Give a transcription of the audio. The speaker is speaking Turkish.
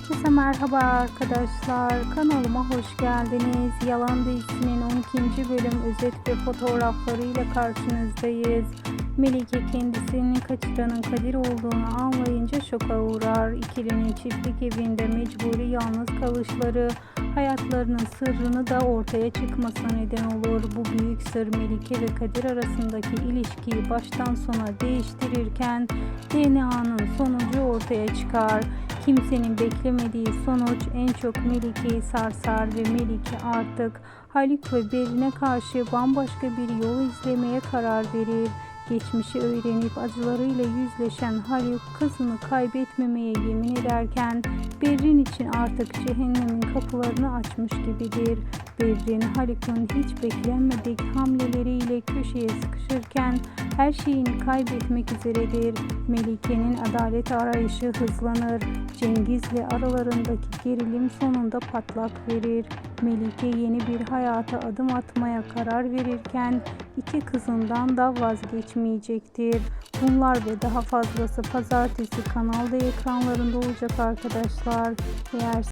Herkese merhaba arkadaşlar. Kanalıma hoş geldiniz. Yalan dizisinin 12. bölüm özet ve fotoğraflarıyla karşınızdayız. Melike kendisinin kaçıranın Kadir olduğunu anlayınca şoka uğrar. İkilinin çiftlik evinde mecburi yalnız kalışları hayatlarının sırrını da ortaya çıkmasına neden olur. Bu büyük sır Melike ve Kadir arasındaki ilişkiyi baştan sona değiştirirken DNA'nın sonucu ortaya çıkar. Kimsenin beklemediği sonuç en çok Melike'yi sarsar ve Melike artık Haluk ve Berin'e karşı bambaşka bir yol izlemeye karar verir. Geçmişi öğrenip acılarıyla yüzleşen Haluk kızını kaybetmemeye yemin ederken Berrin için artık cehennemin kapılarını açmış gibidir. Berrin Haluk'un hiç beklenmedik hamleleriyle köşeye sıkışırken her şeyini kaybetmek üzeredir. Melike'nin adalet arayışı hızlanır. Cengiz'le aralarındaki gerilim sonunda patlak verir. Melike yeni bir hayata adım atmaya karar verirken iki kızından da vazgeçmeyecektir. Bunlar ve daha fazlası pazartesi Kanal D ekranlarında olacak arkadaşlar. for years.